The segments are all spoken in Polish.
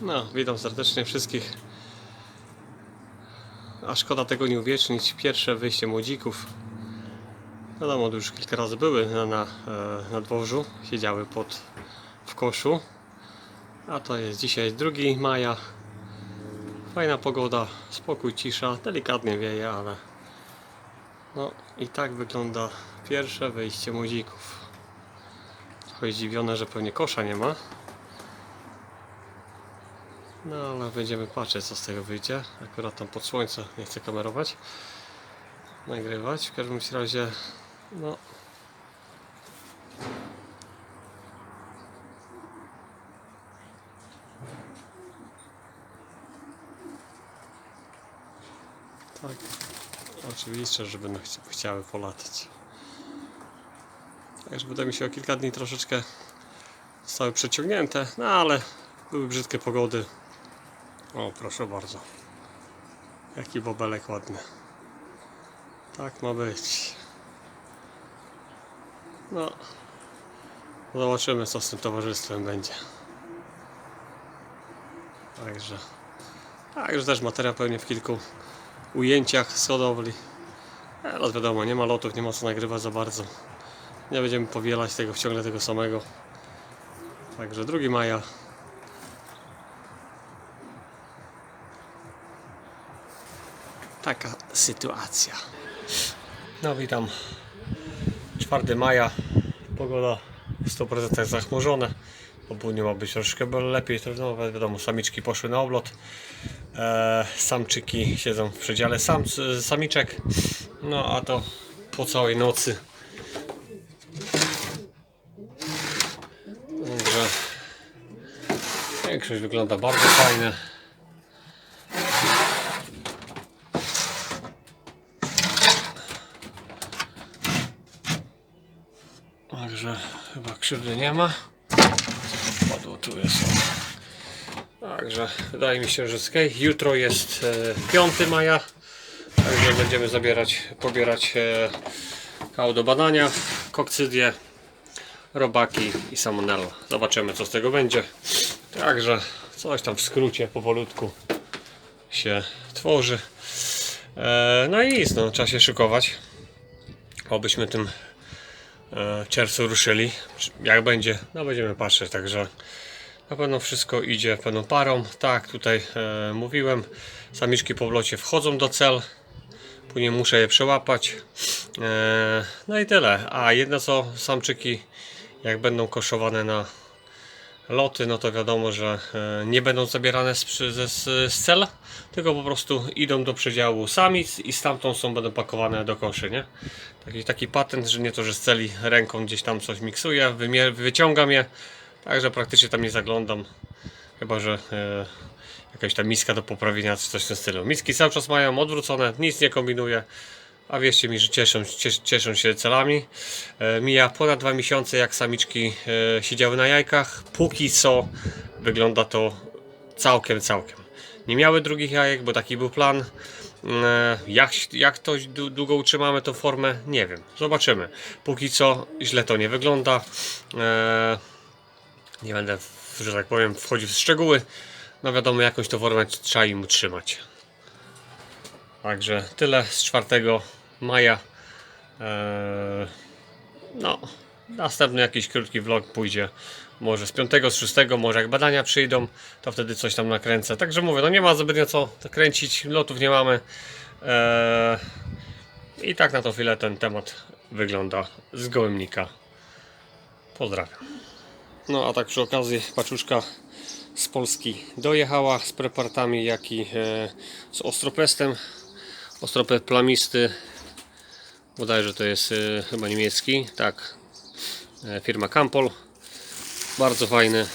No, witam serdecznie wszystkich. A szkoda tego nie uwiecznić. Pierwsze wyjście młodzików. Wiadomo, już kilka razy były na, na, e, na dworzu. Siedziały pod, w koszu. A to jest dzisiaj 2 maja. Fajna pogoda, spokój, cisza. Delikatnie wieje, ale no i tak wygląda pierwsze wyjście młodzików. Trochę zdziwione, że pewnie kosza nie ma. No ale będziemy patrzeć co z tego wyjdzie. Akurat tam pod słońce nie chcę kamerować. Nagrywać. W każdym razie no tak. Oczywiście, że będą chci- chciały polatać. Także wydaje mi się o kilka dni troszeczkę zostały przeciągnięte, no ale były brzydkie pogody. O, proszę bardzo. Jaki bobelek ładny. Tak ma być. No. Zobaczymy, co z tym towarzystwem będzie. Także. Także też materiał pewnie w kilku ujęciach z hodowli. Ale wiadomo, nie ma lotów, nie ma co nagrywać za bardzo. Nie będziemy powielać tego, ciągle tego samego. Także 2 maja Taka sytuacja. No witam. 4 maja. Pogoda w 100% zachmurzona. Po południu ma być troszkę lepiej. No, wiadomo, samiczki poszły na oblot. E, samczyki siedzą w przedziale sam, samiczek. No a to po całej nocy. Także większość wygląda bardzo fajnie. Także chyba krzywdy nie ma. Padło tu jest. Także wydaje mi się, że. Jutro jest e, 5 maja. Także będziemy zabierać, pobierać e, kał do badania, kokcydię, robaki i salmonella. Zobaczymy co z tego będzie. Także coś tam w skrócie powolutku się tworzy. E, no i nic, no, trzeba się szykować. Obyśmy tym e, czerwcu ruszyli. Jak będzie, no będziemy patrzeć, także na pewno wszystko idzie pełną parą. Tak, tutaj e, mówiłem, samiczki po wlocie wchodzą do cel, później muszę je przełapać. E, no i tyle. A jedno co, samczyki jak będą koszowane na loty, no to wiadomo, że e, nie będą zabierane z, z, z cel, tylko po prostu idą do przedziału samic i stamtąd są będą pakowane do koszy, nie? Taki, taki patent, że nie to, że z celi ręką gdzieś tam coś miksuję, wyciągam je, także praktycznie tam nie zaglądam, chyba, że e, jakaś tam miska do poprawienia, czy coś w tym stylu. Miski cały czas mają odwrócone, nic nie kombinuję, a wierzcie mi, że cieszą, cies- cieszą się celami. E, mija ponad dwa miesiące, jak samiczki e, siedziały na jajkach. Póki co wygląda to całkiem, całkiem. Nie miały drugich jajek, bo taki był plan. E, Jak, jak to dłu- długo utrzymamy tą formę, nie wiem. Zobaczymy. Póki co źle to nie wygląda. Nie będę, że tak powiem, wchodził w szczegóły. No wiadomo, jakąś to formę trzeba im utrzymać. Także tyle z 4 maja. Eee, no, następny jakiś krótki vlog pójdzie. Może z 5, z 6, może jak badania przyjdą, to wtedy coś tam nakręcę. Także mówię, no nie ma zbytnio co kręcić, lotów nie mamy. Eee, I tak na tą chwilę ten temat wygląda z gołębnika. Pozdrawiam. No a tak przy okazji paczuszka z Polski dojechała z preparatami, jak i e, z ostropestem. Ostropet plamisty, bodajże to jest e, chyba niemiecki, tak, e, firma Campol. Bardzo fajny,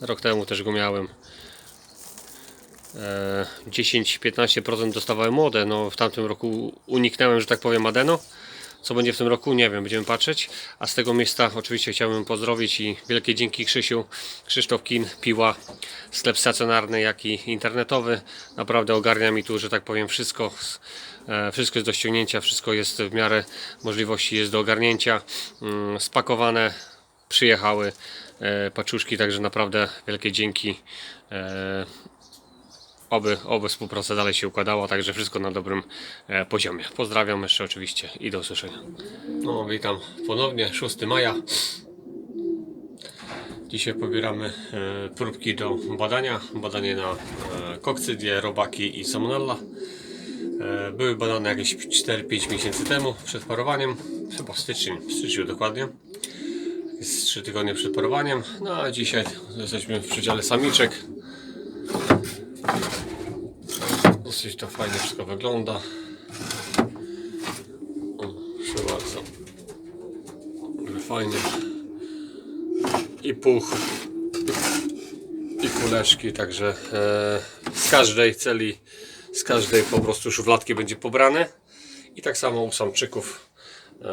rok temu też go miałem. E, 10-15% dostawałem młode, no w tamtym roku uniknąłem, że tak powiem, Adeno. Co będzie w tym roku, nie wiem, będziemy patrzeć. A z tego miejsca oczywiście chciałbym pozdrowić i wielkie dzięki Krzysiu, Krzysztof Kin, Piła, sklep stacjonarny, jak i internetowy. Naprawdę ogarnia mi tu, że tak powiem, wszystko. E, Wszystko jest do ściągnięcia, wszystko jest w miarę możliwości jest do ogarnięcia. Mm, Spakowane przyjechały e, paczuszki, także naprawdę wielkie dzięki. Oby, oby współpraca dalej się układała, także wszystko na dobrym e, poziomie. Pozdrawiam jeszcze oczywiście i do usłyszenia. No, witam ponownie, 6 maja. Dzisiaj pobieramy e, próbki do badania. Badanie na e, robaki i salmonella. E, były badane jakieś 4-5 miesięcy temu przed parowaniem. Chyba w styczniu, w styczniu dokładnie. Jest 3 tygodnie przed parowaniem. No a dzisiaj jesteśmy w przedziale samiczek. Dosyć to fajnie wszystko wygląda. O, proszę bardzo. Fajnie. I puch. I kuleczki, także e, z każdej celi, z każdej po prostu szufladki będzie pobrane. I tak samo u samczyków. E,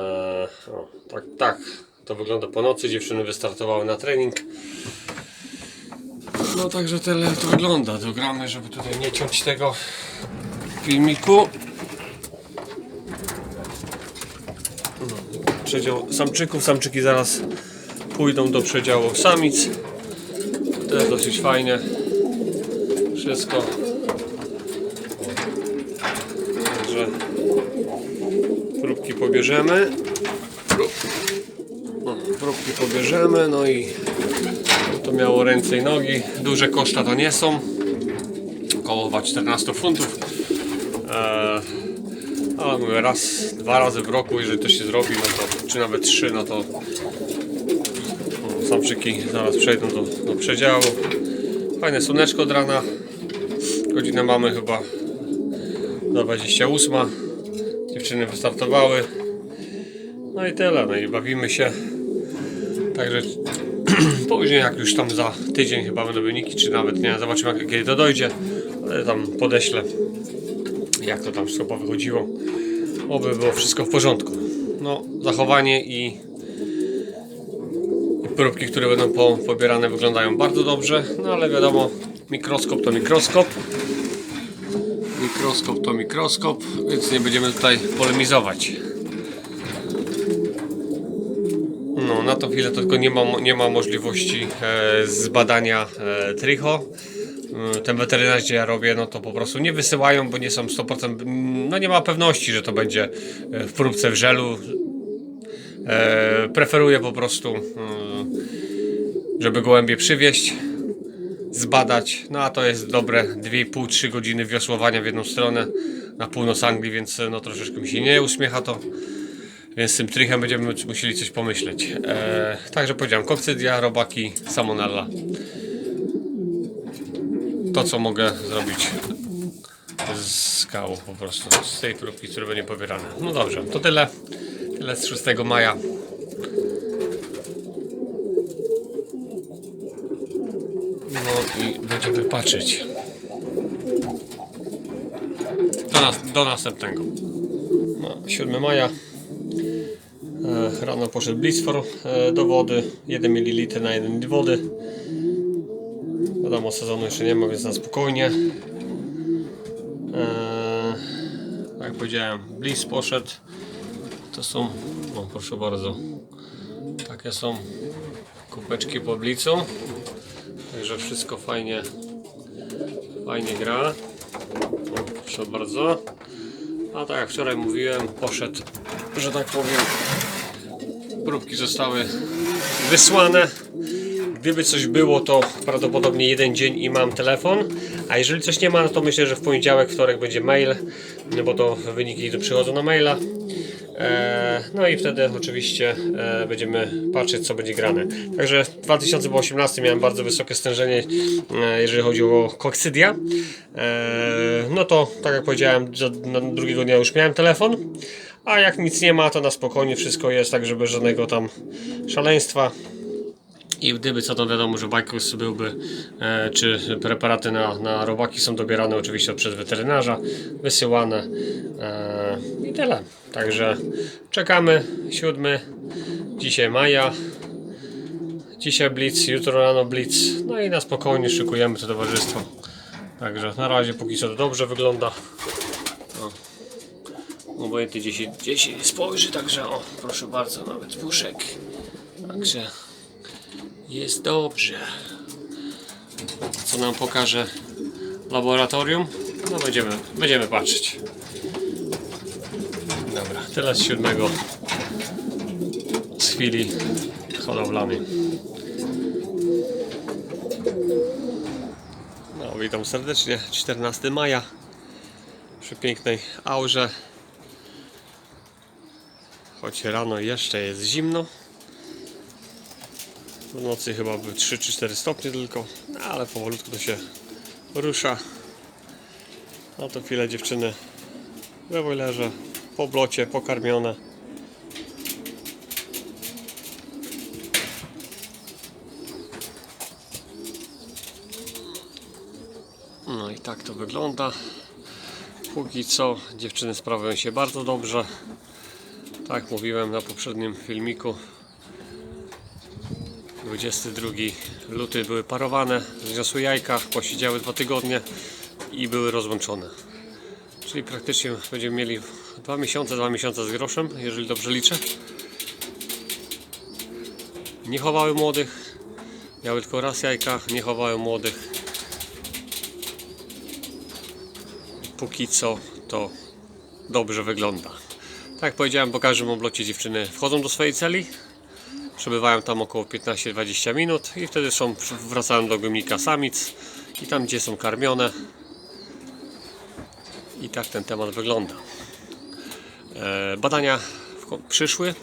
o, tak, tak to wygląda po nocy. Dziewczyny wystartowały na trening. No także tyle to wygląda. Dogramy, żeby tutaj nie ciąć tego filmiku. Przedział samczyków. Samczyki zaraz pójdą do przedziału samic. To jest dosyć fajne. Wszystko. Także próbki pobierzemy. Prób. Próbki pobierzemy, no i to miało ręce i nogi. Duże koszta to nie są. Około 14 funtów. Ale mówię, raz, dwa razy w roku, jeżeli to się zrobi, no to, czy nawet trzy, no to o, samczyki zaraz przejdą do, do przedziału. Fajne słoneczko od rana. Godzinę mamy chyba do 28. Dziewczyny wystartowały. No i tyle, no i bawimy się. Także później jak już tam za tydzień chyba będą wyniki, czy nawet nie, zobaczymy jak, kiedy to dojdzie. Ale tam podeślę jak to tam wszystko powychodziło. Oby było wszystko w porządku. No, zachowanie i, i próbki, które będą po, pobierane wyglądają bardzo dobrze, no ale wiadomo, mikroskop to mikroskop. Mikroskop to mikroskop, więc nie będziemy tutaj polemizować. No, na tą chwilę to tylko nie ma, nie ma możliwości e, zbadania e, tricho. E, Ten weterynarz, gdzie ja robię, no to po prostu nie wysyłają, bo nie są 100%, no nie ma pewności, że to będzie e, w próbce w żelu. E, preferuję po prostu, e, żeby gołębie przywieźć, zbadać. No a to jest dobre 2,5-3 godziny wiosłowania w jedną stronę na północ Anglii, więc e, no troszeczkę mi się nie uśmiecha to. Więc z tym trichem będziemy musieli coś pomyśleć. E, także powiedziałem, kokcydia, robaki, salmonella. To co mogę zrobić z skału po prostu, z tej próbki, które będzie pobierane. No dobrze, to tyle. Tyle z 6 maja. No i będziemy patrzeć. Do, nas, do następnego. No, 7 maja. Rano poszedł Blissfor e, do wody, 1 ml na 1 litr wody. Wiadomo, sezonu jeszcze nie ma, więc na spokojnie. E, Jak powiedziałem, Bliss poszedł. To są, o proszę bardzo, takie są kubeczki po Blicu. Także wszystko fajnie, fajnie gra. O, proszę bardzo. A tak jak wczoraj mówiłem, poszedł, że tak powiem, próbki zostały wysłane. Gdyby coś było, to prawdopodobnie jeden dzień i mam telefon. A jeżeli coś nie ma, no to myślę, że w poniedziałek, wtorek będzie mail, no bo to wyniki przychodzą na maila. E, no i wtedy oczywiście e, będziemy patrzeć, co będzie grane. Także w 2018 miałem bardzo wysokie stężenie, e, jeżeli chodzi o kokcydia. E, no to, tak jak powiedziałem, drugiego dnia już miałem telefon. A jak nic nie ma, to na spokojnie wszystko jest, tak żeby żadnego tam szaleństwa. I gdyby co, to wiadomo, że Bajkus byłby, e, czy preparaty na, na robaki są dobierane oczywiście przez weterynarza, wysyłane e, i tyle. Także czekamy, 7, dzisiaj maja, dzisiaj Blitz, jutro rano Blitz, no i na spokojnie szykujemy to towarzystwo. Także na razie póki co to dobrze wygląda. O. Obojętnie gdzieś, gdzieś spojrzy, także o, proszę bardzo, nawet puszek. Także Jest dobrze. Co nam pokaże laboratorium? No będziemy, będziemy patrzeć. Dobra, tyle z siódmego z chwili hodowlanej. No, witam serdecznie. 14 maja przy pięknej aurze. Choć rano jeszcze jest zimno. W nocy chyba by 3 czy 4 stopnie tylko, no, ale powolutku to się rusza. No to chwilę dziewczyny we wojlerze, po blocie, pokarmione. No i tak to wygląda. Póki co dziewczyny sprawują się bardzo dobrze. Tak mówiłem na poprzednim filmiku. 22 luty były parowane, zniosły jajka, posiedziały dwa tygodnie i były rozłączone. Czyli praktycznie będziemy mieli dwa miesiące, dwa miesiące z groszem, jeżeli dobrze liczę. Nie chowały młodych, miały tylko raz jajka, nie chowały młodych. Póki co to dobrze wygląda. Tak jak powiedziałem, po każdym oblocie dziewczyny wchodzą do swojej celi, przebywają tam około 15-20 minut i wtedy są, wracają do gumika samic i tam gdzie są karmione i tak ten temat wygląda. E, badania przyszły.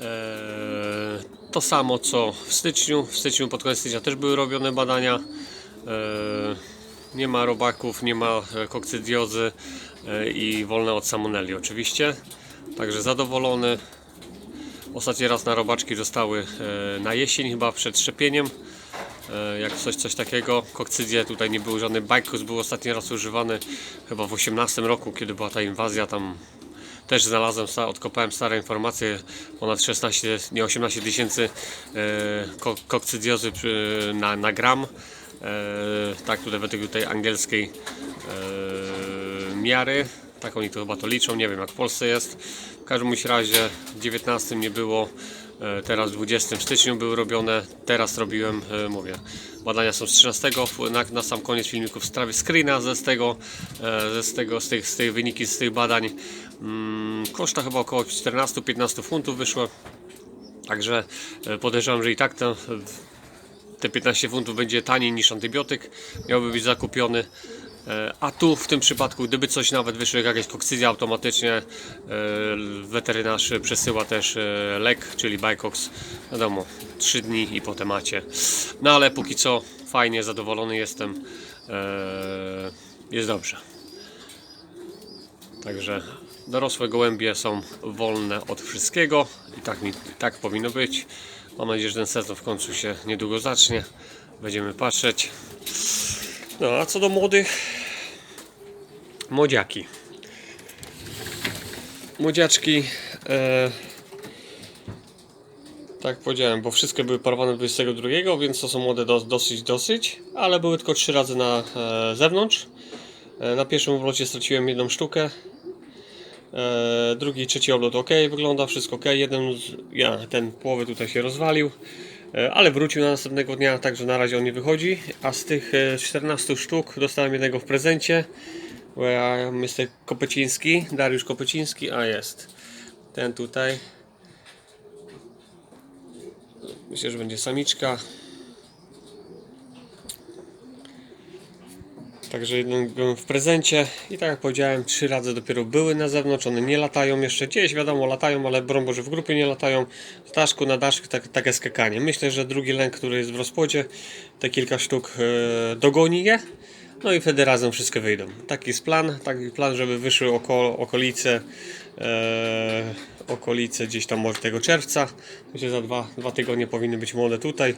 E, to samo co w styczniu. W styczniu pod koniec stycznia też były robione badania. E, nie ma robaków, nie ma kokcydiozy i wolne od salmonelli oczywiście. Także zadowolony. Ostatni raz na robaczki zostały e, na jesień chyba przed szczepieniem. E, Jak coś, coś takiego. Kokcydie tutaj nie był żadny bajkus, był ostatni raz używany chyba w 18 roku, kiedy była ta inwazja tam. Też znalazłem, odkopałem stare informacje, ponad 16, nie 18 tysięcy e, ko- kokcydiozy na, na gram. Tak tutaj według tej angielskiej miary. Tak oni to chyba to liczą, nie wiem jak w Polsce jest. W każdym razie w 19 nie było, e, teraz w 20 styczniu były robione, teraz robiłem, e, mówię, badania są z 13, w- na, na sam koniec filmiku wstawię screena ze z tego, e, ze z tego, z tych, z tych wyniki z tych badań. Mm, koszta chyba około 14-15 funtów wyszło, także podejrzewam, że i tak to te 15 funtów będzie taniej niż antybiotyk, miałby być zakupiony. E, A tu w tym przypadku, gdyby coś nawet wyszło, jak jakaś kokcyzja automatycznie, e, weterynarz przesyła też e, lek, czyli Bicox, wiadomo, 3 dni i po temacie. No ale póki co fajnie, zadowolony jestem, jest dobrze. Także dorosłe gołębie są wolne od wszystkiego i tak, mi, tak powinno być. Mam nadzieję, że ten sezon w końcu się niedługo zacznie. Będziemy patrzeć. No a co do młodych, młodziaki. Młodziaczki, e, tak powiedziałem, bo wszystkie były parowane 22, więc to są młode do, dosyć, dosyć, ale były tylko 3 razy na e, zewnątrz. E, na pierwszym oblocie straciłem jedną sztukę, E, drugi, trzeci oblot ok, wygląda wszystko ok. Jeden, z, ja, ten połowy tutaj się rozwalił, ale wrócił na następnego dnia, także na razie on nie wychodzi. A z tych e, 14 sztuk dostałem jednego w prezencie. Jestem Kopeciński, Dariusz Kopeciński, a jest ten tutaj. Myślę, że będzie samiczka. Także byłem w prezencie i tak jak powiedziałem, trzy razy dopiero były na zewnątrz, one nie latają jeszcze, gdzieś wiadomo latają, ale broń Boże w grupie nie latają, z daszku na daszku tak, takie skakanie. Myślę, że drugi lęk, który jest w rozpłodzie, te kilka sztuk e, dogoni je, no i wtedy razem wszystkie wyjdą. Taki jest plan, taki plan, żeby wyszły oko, okolice, e, okolice gdzieś tam może tego czerwca, myślę, że za dwa, dwa tygodnie powinny być młode tutaj.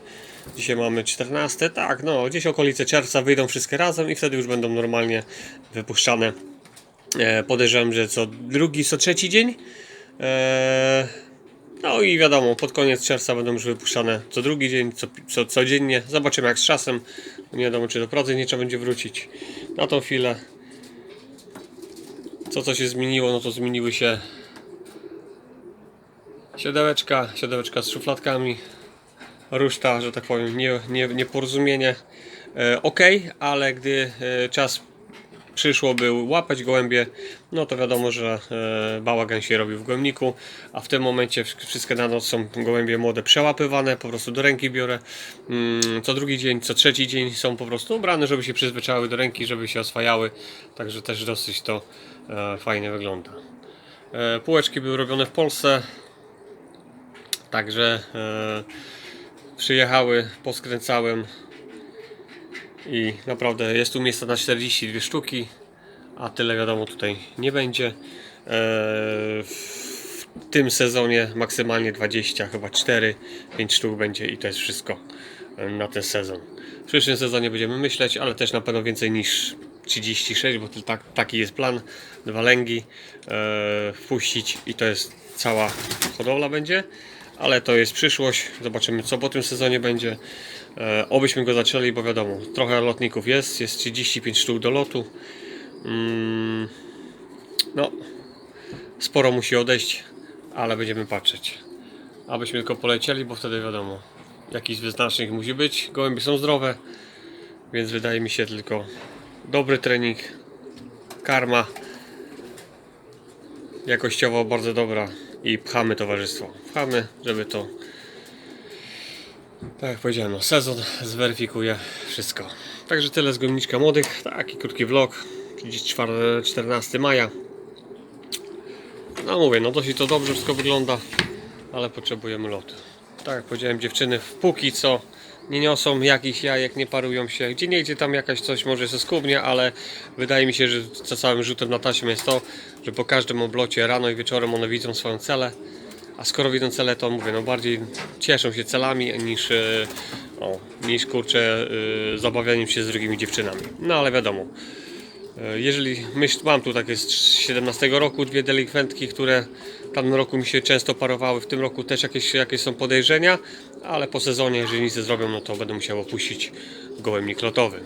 Dzisiaj mamy 14, tak, no gdzieś okolice czerwca wyjdą wszystkie razem i wtedy już będą normalnie wypuszczane. E, podejrzewam, że co drugi, co trzeci dzień. E, no i wiadomo, pod koniec czerwca będą już wypuszczane co drugi dzień, co, co codziennie. Zobaczymy jak z czasem. Nie wiadomo, czy do pracy nie trzeba będzie wrócić. Na tą chwilę. Co co się zmieniło, no to zmieniły się siodełeczka, siodełeczka z szufladkami. ruszta, że tak powiem, nie, nie, nieporozumienie. E, ok, ale gdy e, czas przyszło by łapać gołębie, no to wiadomo, że e, bałagan się robi w gołębniku, a w tym momencie wsz- wszystkie na noc są gołębie młode przełapywane, po prostu do ręki biorę. Mm, co drugi dzień, co trzeci dzień są po prostu ubrane, żeby się przyzwyczaiły do ręki, żeby się oswajały, także też dosyć to fajnie wygląda. Półeczki były robione w Polsce, także e, przyjechały, poskręcałem i naprawdę jest tu miejsca na 42 sztuki, a tyle wiadomo tutaj nie będzie. Eee, W tym sezonie maksymalnie 20, chyba 4, 5 sztuk będzie i to jest wszystko e, na ten sezon. W przyszłym sezonie będziemy myśleć, ale też na pewno więcej niż 36, bo tak, taki jest plan. Dwa lęgi e, wpuścić i to jest cała hodowla będzie. Ale to jest przyszłość. Zobaczymy co po tym sezonie będzie. E, obyśmy go zaczęli, bo wiadomo, trochę lotników jest. Jest 35 sztuk do lotu. Mm, no, sporo musi odejść, ale będziemy patrzeć. Abyśmy tylko polecieli, bo wtedy wiadomo, jakiś wyznacznik musi być. Gołębie są zdrowe, więc wydaje mi się tylko dobry trening, karma jakościowo bardzo dobra i pchamy towarzystwo. Pchamy, żeby to tak jak powiedziałem, no, sezon zweryfikuje wszystko. Także tyle z Gomniczka Młodych. Taki krótki vlog. Dziś 4 14 maja. No mówię, no dosyć to dobrze wszystko wygląda, ale potrzebujemy lotu. Tak jak powiedziałem, dziewczyny póki co nie niosą jakichś jajek, nie parują się. Gdzie nie gdzie tam jakaś coś może się skubnie, ale wydaje mi się, że za całym rzutem na taśmę jest to, że po każdym oblocie rano i wieczorem one widzą swoją celę. A skoro widzą cele, to mówię, no bardziej cieszą się celami niż, e, o, niż kurczę, e, zabawianiem się z drugimi dziewczynami. No ale wiadomo, jeżeli myśl, mam tu takie z 17 roku dwie delikwentki, które w tamtym roku mi się często parowały, w tym roku też jakieś, jakieś są podejrzenia, ale po sezonie, jeżeli nic nie zrobią, no to będę musiał opuścić gołębnik lotowy.